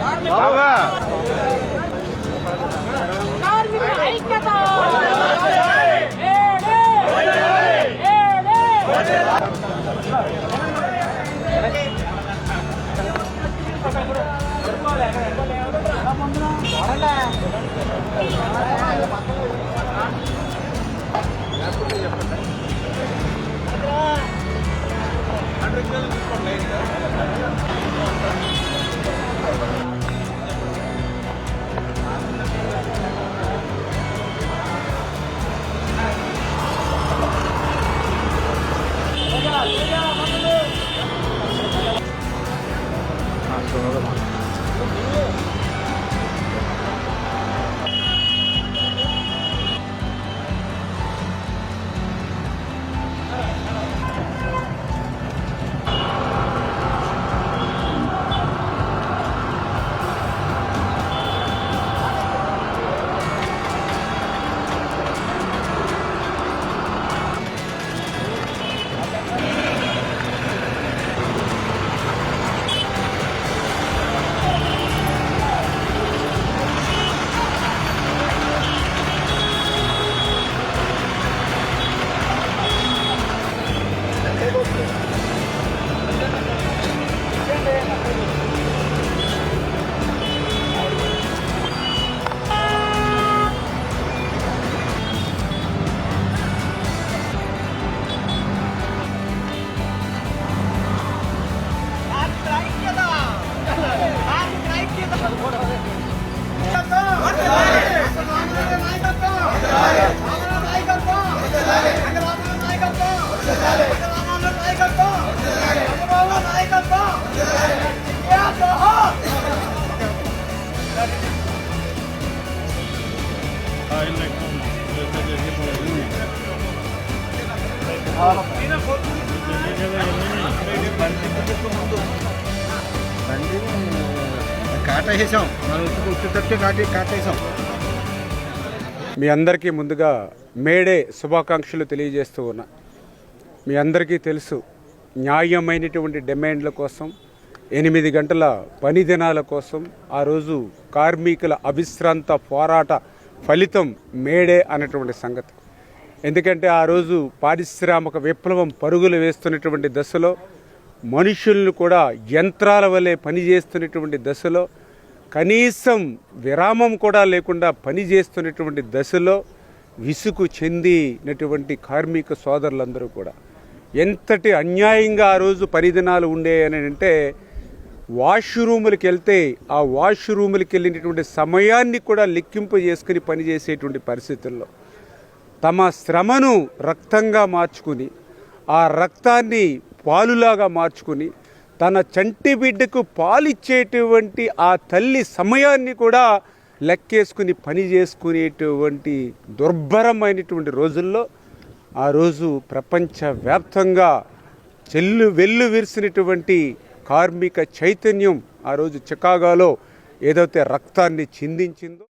కార్మికుల కాటేసాం మనం వచ్చేటట్టు కాటేసాం మీ అందరికీ ముందుగా మేడే శుభాకాంక్షలు తెలియజేస్తూ ఉన్నా. మీ అందరికీ తెలుసు న్యాయమైనటువంటి డిమాండ్ల కోసం ఎనిమిది గంటల పని దినాల కోసం ఆ రోజు కార్మికుల అవిశ్రాంత పోరాట ఫలితం మేడే అనేటువంటి సంగతి. ఎందుకంటే ఆ రోజు పారిశ్రామిక విప్లవం పరుగులు వేస్తున్నటువంటి దశలో మనుషులను కూడా యంత్రాల వలె పనిచేస్తున్నటువంటి దశలో కనీసం విరామం కూడా లేకుండా పనిచేస్తున్నటువంటి దశలో విసుగు చెందినటువంటి కార్మిక సోదరులందరూ కూడా. ఎంతటి అన్యాయంగా ఆ రోజు పరిదినాలు ఉండే అని అంటే వాష్రూములకి వెళ్తే ఆ వాష్రూములకి వెళ్ళినటువంటి సమయాన్ని కూడా లెక్కింపు చేసుకుని పనిచేసేటువంటి పరిస్థితుల్లో తమ శ్రమను రక్తంగా మార్చుకుని ఆ రక్తాన్ని పాలులాగా మార్చుకుని తన చంటి బిడ్డకు పాలిచ్చేటువంటి ఆ తల్లి సమయాన్ని కూడా లెక్కేసుకుని పని చేసుకునేటువంటి దుర్భరమైనటువంటి రోజుల్లో ఆ రోజు ప్రపంచవ్యాప్తంగా చెల్లు వెల్లు విరిసినటువంటి కార్మిక చైతన్యం ఆ రోజు చికాగోలో ఏదైతే రక్తాన్ని చిందించిందో